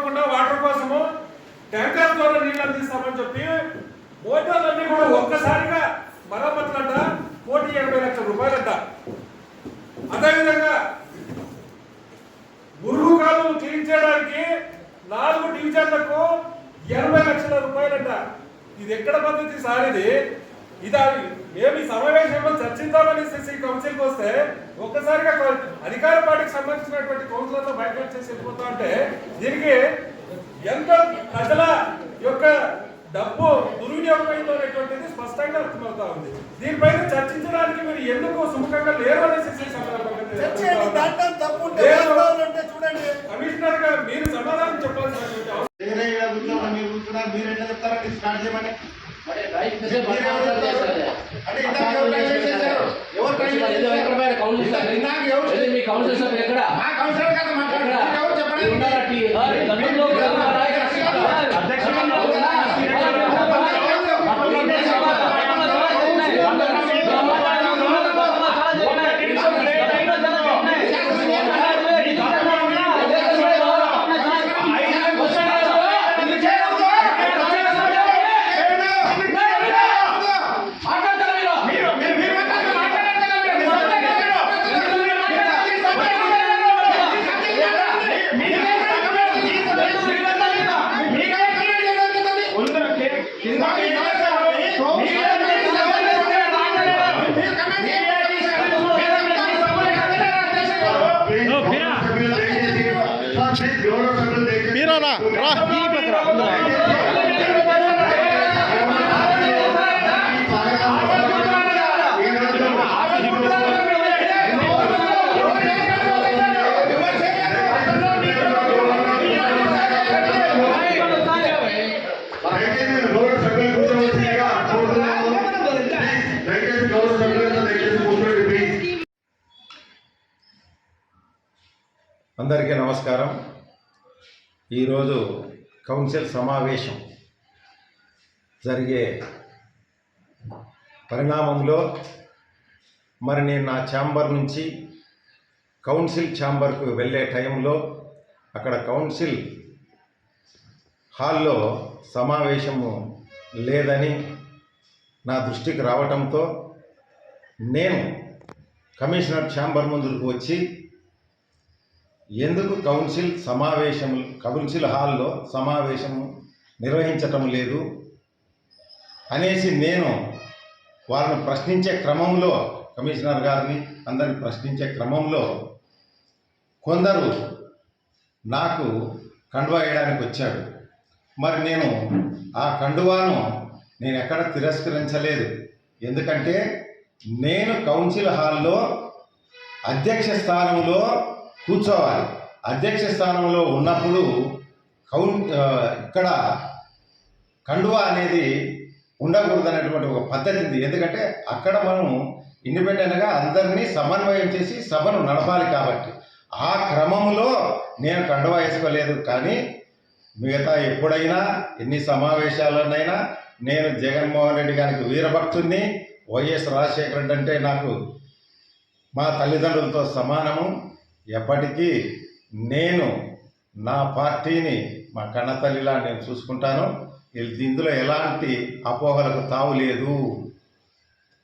నిధులు వాటర్ కోసము ట్యాంకర్ ద్వారా నీళ్ళు అందిస్తామని చెప్పి మోటార్లన్నీ కూడా ఒక్కసారిగా మరమ్మతులంట. కోటి ఎనభై లక్షల రూపాయలంట. అదేవిధంగా మురుగు కాలువలు క్లీన్ చేయడానికి నాలుగు డివిజన్లకు ఎనభై లక్షల రూపాయలంట. ఇది ఎక్కడ పద్ధతి సార్ ఇది ఇది మేము ఈ సమావేశంలో చర్చిద్దామని సిసి కౌన్సిల్కి వస్తే ఒక్కసారిగా అధికార పార్టీకి సంబంధించినటువంటి కౌన్సిలర్తో బయట చేసి వెళ్ళిపోతా అంటే దీనికి ఎంత ప్రజల యొక్క డబ్బు దుర్వినియోగమైందో అనేటువంటిది స్పష్టంగా అర్థమవుతా ఉంది. దీనిపైన చర్చించడానికి మీరు ఎందుకు సుముఖంగా లేరు అనేసి కమిషనర్గా మీరు సమాధానం కూర్చోమని మీరు చెప్తారండి? స్టార్ట్ చేయమని కౌన్సిలర్ ఎక్కడ? మా కౌన్సిలర్ కదా మాట్లాడారు. మీరు ఎవరు చెప్పండి? మీరు ఉన్నారా? టీ- టీ- గతంలో ఉన్నారా? అధ్యక్షుడు మీరు మీరు మీరు మాట్లాడండి, మాట్లాడండి కదా మీరు. మీరు మాట్లాడండి కదా మీరు. మీరు మీరానా రా. ఈ పక్కన అందరికీ నమస్కారం. ఈరోజు కౌన్సిల్ సమావేశం జరిగే పరిణామంలో మరి నేను నా ఛాంబర్ నుంచి కౌన్సిల్ ఛాంబర్కు వెళ్ళే టైంలో అక్కడ కౌన్సిల్ హాల్లో సమావేశము లేదని నా దృష్టికి రావటంతో నేను కమిషనర్ ఛాంబర్ ముందుకు వచ్చి ఎందుకు కౌన్సిల్ సమావేశం కౌన్సిల్ హాల్లో సమావేశం నిర్వహించటం లేదు? అనేసి నేను వారిని ప్రశ్నించే క్రమంలో కమిషనర్ గారిని అందరిని ప్రశ్నించే క్రమంలో కొందరు నాకు కండువా వేయడానికి వచ్చాడు మరి నేను ఆ కండువాను నేను ఎక్కడ తిరస్కరించలేదు. ఎందుకంటే నేను కౌన్సిల్ హాల్లో అధ్యక్ష స్థానంలో కూర్చోవాలి. అధ్యక్ష స్థానంలో ఉన్నప్పుడు కౌన్ ఇక్కడ కండువా అనేది ఉండకూడదు అనేటువంటి ఒక పద్ధతి ఉంది. ఎందుకంటే అక్కడ మనం ఇండిపెండెంట్గా అందరినీ సమన్వయం చేసి సభను నడపాలి కాబట్టి. ఆ క్రమంలో నేను కండువా వేసుకోలేదు కానీ మిగతా ఎప్పుడైనా ఎన్ని సమావేశాలనైనా నేను జగన్మోహన్ రెడ్డి గారికి వీరభక్తుడిని వైఎస్ రాజశేఖర్ రెడ్డి అంటే నాకు మా తల్లిదండ్రులతో సమానము. ఎప్పటికీ నేను నా పార్టీని మా కన్నతల్లిలా నేను చూసుకుంటాను. ఇందులో ఎలాంటి అపోహలకు తావు లేదు.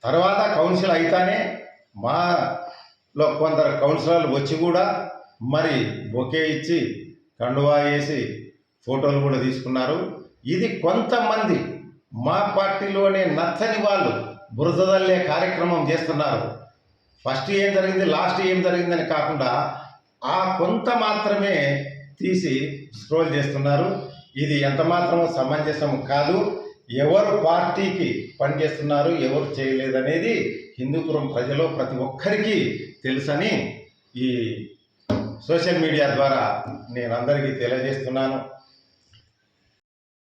తర్వాత కౌన్సిల్ అయితేనే మాలో కొందరు కౌన్సిలర్లు వచ్చి కూడా మరి బొకే ఇచ్చి కండువా వేసి ఫోటోలు కూడా తీసుకున్నారు. ఇది కొంతమంది మా పార్టీలోనే నచ్చని వాళ్ళు బురదల్లే కార్యక్రమం చేస్తున్నారు. ఫస్ట్ ఏం జరిగింది లాస్ట్ ఏం జరిగిందని కాకుండా ఆ కొంత మాత్రమే తీసి స్క్రోల్ చేస్తున్నారు. ఇది ఎంత మాత్రం సమంజసం కాదు. ఎవరు పార్టీకి పనిచేస్తున్నారు ఎవరు చేయలేదనేది హిందూపురం ప్రజలు ప్రతి ఒక్కరికి తెలుసని ఈ సోషల్ మీడియా ద్వారా నేను అందరికీ తెలియజేస్తున్నాను.